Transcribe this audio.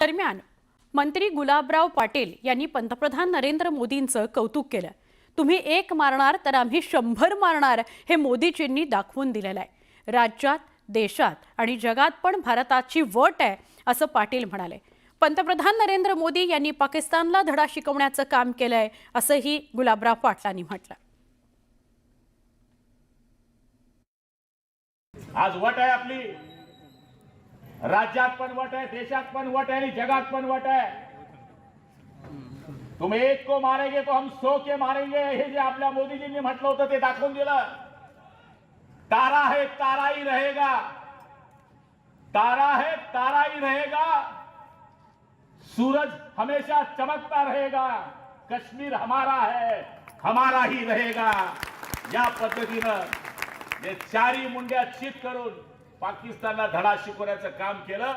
दरम्यान मंत्री गुलाबराव पाटील यांनी पंतप्रधान नरेंद्र मोदींचं कौतुक केलं. तुम्ही एक मारणार तर आम्ही शंभर मारणार हे मोदीजींनी दाखवून दिलेलं आहे. राज्यात देशात आणि जगात पण भारताची वट आहे असं पाटील म्हणाले. पंतप्रधान नरेंद्र मोदी यांनी पाकिस्तानला धडा शिकवण्याचं काम केलंय असंही गुलाबराव पाटलांनी म्हटलं. आज वट आहे आपली. राज्यात पण वट आहे देशात पण वट आहे आणि जगात पण वट आहे. तुम एक को मारेंगे तो हम सो के मारेंगे. हे जे आपल्या मोदीजींनी म्हटलं होतं ते दाखवून दिलं. तारा है तारा ही रहेगा. तारा है तारा ही रहेगा. सूरज हमेशा चमकता रहेगा. कश्मीर हमारा है हमारा ही रहेगा. या पद्धतीनं हे चारी मुंड्या चित करून पाकिस्तानला धडा शिकवण्याचं काम केलं.